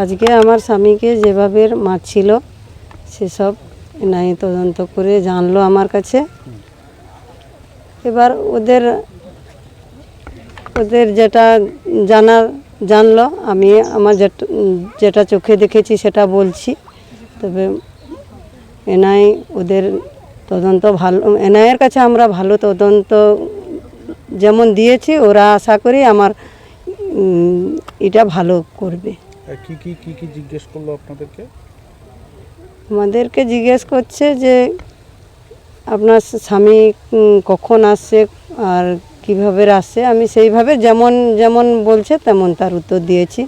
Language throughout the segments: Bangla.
আজকে? আমার স্বামীকে যেভাবে মারছিল, সেসব নাই তদন্ত করে জানলো আমার কাছে। এবার ওদের ওদের যেটা জানা জানলো, আমি আমার যেটা চোখে দেখেছি সেটা বলছি। তবে এনআই ওদের তদন্ত ভালো এনআইয়ের কাছে আমরা ভালো তদন্ত যেমন দিয়েছি ওরা আশা করি আমার এটা ভালো করবে। কি কি কি কি জিজ্ঞেস করল আপনাদেরকে? আমাদেরকে জিজ্ঞেস করছে যে আপনার স্বামী কখন আসছে আর কীভাবে আসছে? আমি সেইভাবে যেমন যেমন বলছে তেমন তার উত্তর দিয়েছি।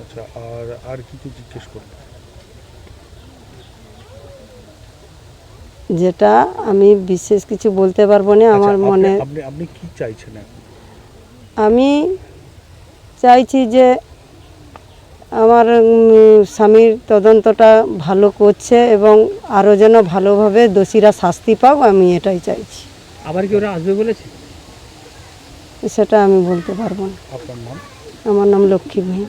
আচ্ছা আর আর কি কি জিজ্ঞেস করল? যেটা আমি বিশেষ কিছু বলতে পারব না আমার আচ্ছা, মনে আপনি আপনি কি চাইছেন আমি চাইছি যে আমার স্বামীর তদন্তটা ভালো করছে এবং আরও যেন ভালোভাবে দোষীরা শাস্তি পাক আমি এটাই চাইছি। আবার কি ওরা আসবে বলেছে? সেটা আমি বলতে পারব না। আমার নাম লক্ষ্মী ভূঁইয়া।